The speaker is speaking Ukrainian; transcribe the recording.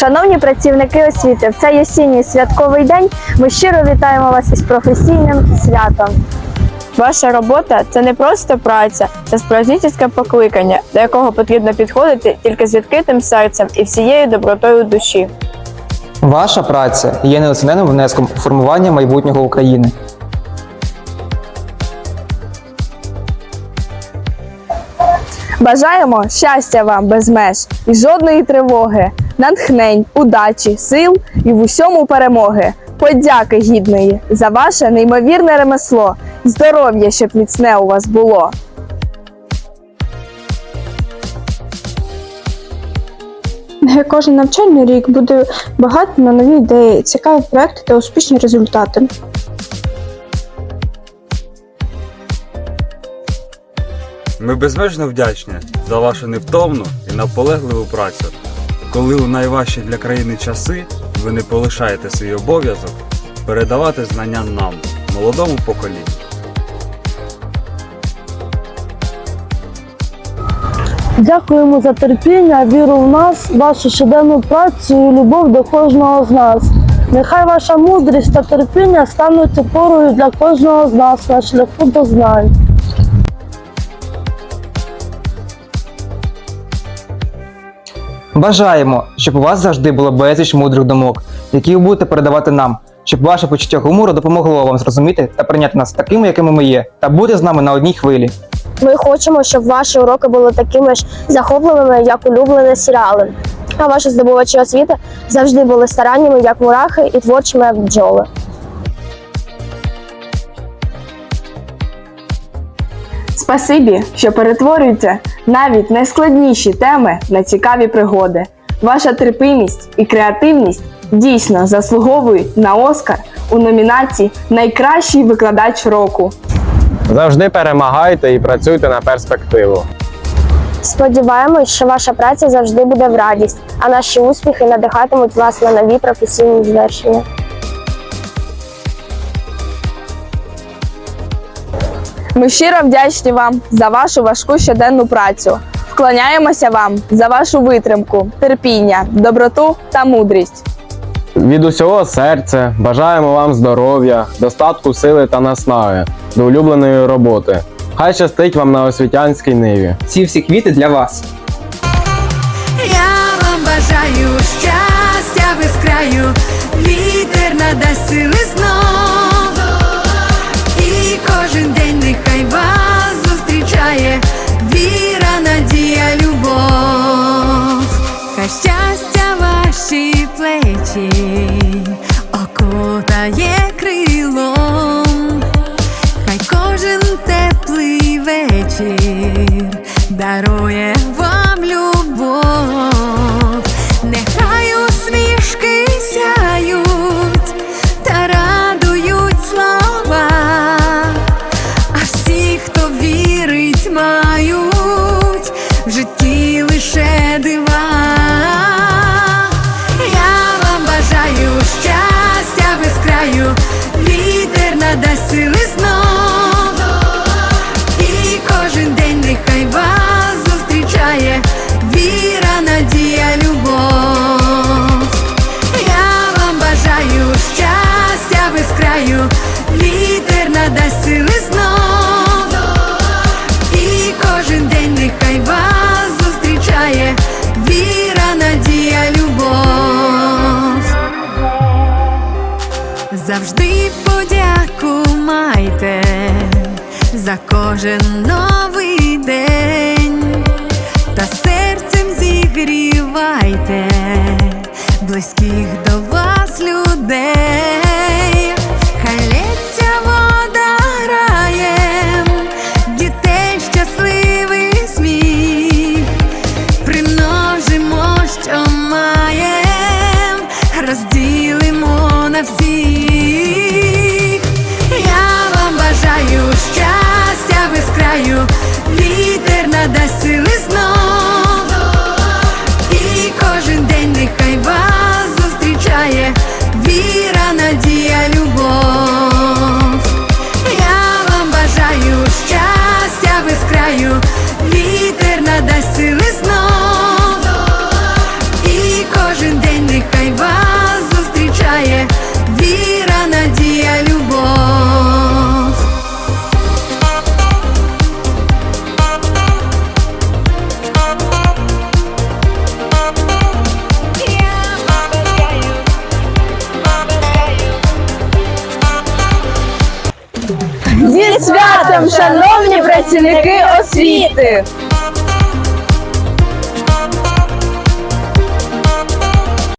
Шановні працівники освіти, в цей осінній святковий день ми щиро вітаємо вас із професійним святом. Ваша робота це не просто праця, це справжнітельське покликання, до якого потрібно підходити тільки з відкритим серцем і всією добротою душі. Ваша праця є неоціненним внеском у формування майбутнього України. Бажаємо щастя вам без меж і жодної тривоги, натхнень, удачі, сил і в усьому перемоги. Подяки гідної за ваше неймовірне ремесло, здоров'я, щоб міцне у вас було. Нехай кожен навчальний рік буде багато на нові ідеї, цікаві проекти та успішні результати. Ми безмежно вдячні за вашу невтомну і наполегливу працю. Коли у найважчі для країни часи ви не полишаєте свій обов'язок передавати знання нам, молодому поколінню. Дякуємо за терпіння, віру в нас, вашу щоденну працю і любов до кожного з нас. Нехай ваша мудрість та терпіння стануть опорою для кожного з нас на шляху до знань. Бажаємо, щоб у вас завжди було безліч мудрих думок, які ви будете передавати нам, щоб ваше почуття гумору допомогло вам зрозуміти та прийняти нас такими, якими ми є, та бути з нами на одній хвилі. Ми хочемо, щоб ваші уроки були такими ж захопливими, як улюблені серіали. А ваші здобувачі освіти завжди були старанніми, як мурахи, і творчими, як бджоли. Спасибі, що перетворюєте навіть найскладніші теми на цікаві пригоди. Ваша терпимість і креативність дійсно заслуговують на Оскар у номінації Найкращий викладач року. Завжди перемагайте і працюйте на перспективу. Сподіваємось, що ваша праця завжди буде в радість, а наші успіхи надихатимуть вас на нові професійні звершення. Ми щиро вдячні вам за вашу важку щоденну працю. Вклоняємося вам за вашу витримку, терпіння, доброту та мудрість. Від усього серця бажаємо вам здоров'я, достатку сили та наснаги до улюбленої роботи. Хай щастить вам на освітянській ниві. Ці всі квіти для вас. Я вам бажаю щастя без краю, вітер надасть сили знов. Окутає крилом. Хай кожен теплий вечір дарує вам любов, нехай усмішки сяють та радують слова, а всі, хто вірить, Завжди подяку майте за кожен новий день, та серцем зігрівайте близьких до вас людей. Краю, вітер надасть сили. Зі святом, шановні працівники освіти!